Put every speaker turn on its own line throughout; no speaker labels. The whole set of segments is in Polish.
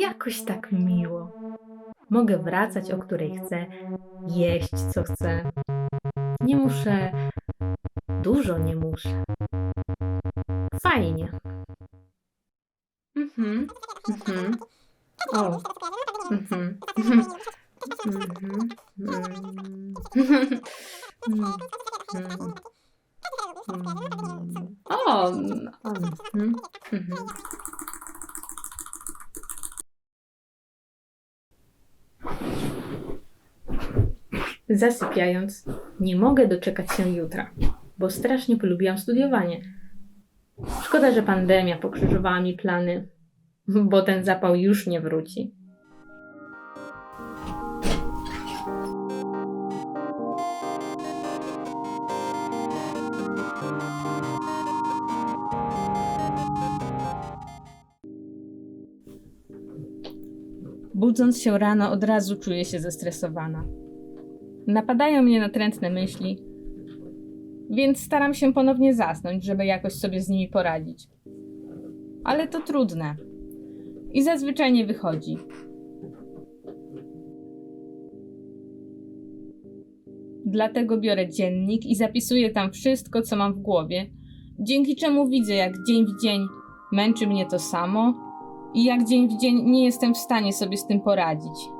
Jakoś tak miło. Mogę wracać o której chcę, jeść co chcę. Nie muszę, dużo nie muszę. Fajnie. Mhm, mhm. O. Mhm. Mhm. Mhm. Mhm. Mhm. O. mhm. Mhm. Zasypiając, nie mogę doczekać się jutra, bo strasznie polubiłam studiowanie. Szkoda, że pandemia pokrzyżowała mi plany, bo ten zapał już nie wróci. Budząc się rano, od razu czuję się zestresowana. Napadają mnie natrętne myśli, więc staram się ponownie zasnąć, żeby jakoś sobie z nimi poradzić. Ale to trudne i zazwyczaj nie wychodzi. Dlatego biorę dziennik i zapisuję tam wszystko, co mam w głowie, dzięki czemu widzę, jak dzień w dzień męczy mnie to samo i jak dzień w dzień nie jestem w stanie sobie z tym poradzić.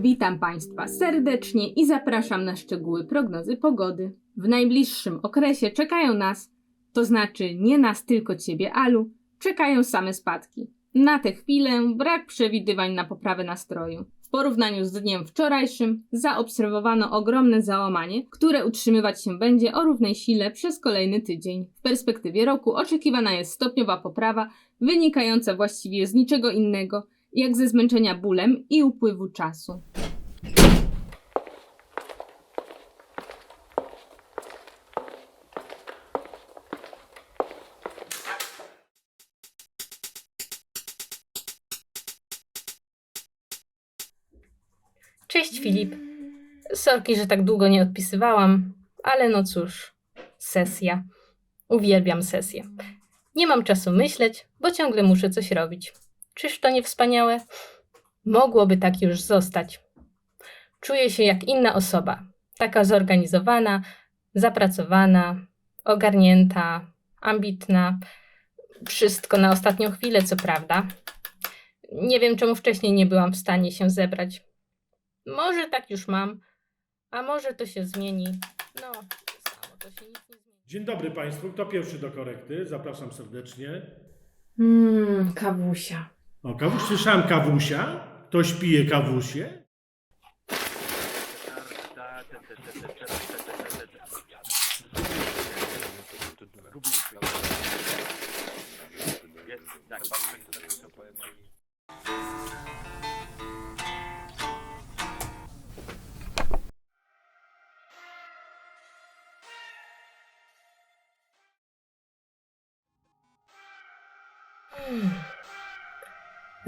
Witam Państwa serdecznie i zapraszam na szczegóły prognozy pogody. W najbliższym okresie czekają nas, to znaczy nie nas, tylko Ciebie, Alu, czekają same spadki. Na tę chwilę brak przewidywań na poprawę nastroju. W porównaniu z dniem wczorajszym zaobserwowano ogromne załamanie, które utrzymywać się będzie o równej sile przez kolejny tydzień. W perspektywie roku oczekiwana jest stopniowa poprawa, wynikająca właściwie z niczego innego, jak ze zmęczenia bólem i upływu czasu. Cześć Filip. Sorki, że tak długo nie odpisywałam, ale no cóż, sesja. Uwielbiam sesję. Nie mam czasu myśleć, bo ciągle muszę coś robić. Czyż to nie wspaniałe? Mogłoby tak już zostać. Czuję się jak inna osoba. Taka zorganizowana, zapracowana, ogarnięta, ambitna. Wszystko na ostatnią chwilę, co prawda. Nie wiem, czemu wcześniej nie byłam w stanie się zebrać. Może tak już mam, a może to się zmieni. No, samo to się nic nie zmieni.
Dzień dobry Państwu. Kto pierwszy do korekty? Zapraszam serdecznie.
Mmm, kawusia.
O, kawuś słyszałem kawusia. Ktoś pije kawusie?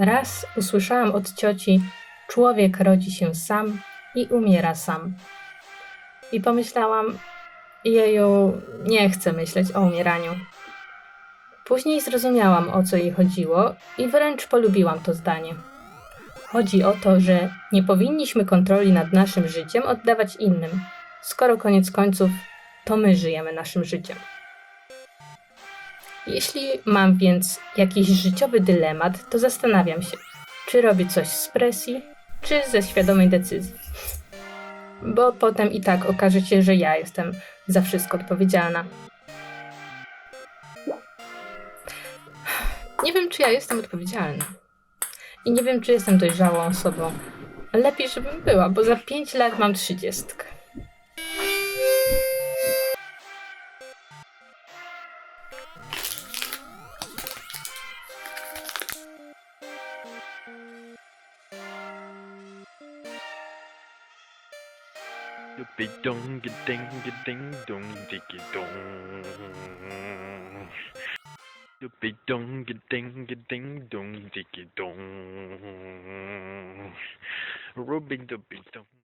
Raz usłyszałam od cioci: Człowiek rodzi się sam i umiera sam. I pomyślałam: Jeju, nie chcę myśleć o umieraniu. Później zrozumiałam, o co jej chodziło i wręcz polubiłam to zdanie. Chodzi o to, że nie powinniśmy kontroli nad naszym życiem oddawać innym, skoro koniec końców to my żyjemy naszym życiem. Jeśli mam więc jakiś życiowy dylemat, to zastanawiam się, czy robię coś z presji, czy ze świadomej decyzji. Bo potem i tak okaże się, że ja jestem za wszystko odpowiedzialna. Nie wiem, czy ja jestem odpowiedzialna. I nie wiem, czy jestem dojrzałą osobą. Lepiej, żebym była, bo za 5 lat mam trzydziestkę.
The dong ding ding dong diggy dong. The dong ding ding dong diggy dong. Rubbing the big dong.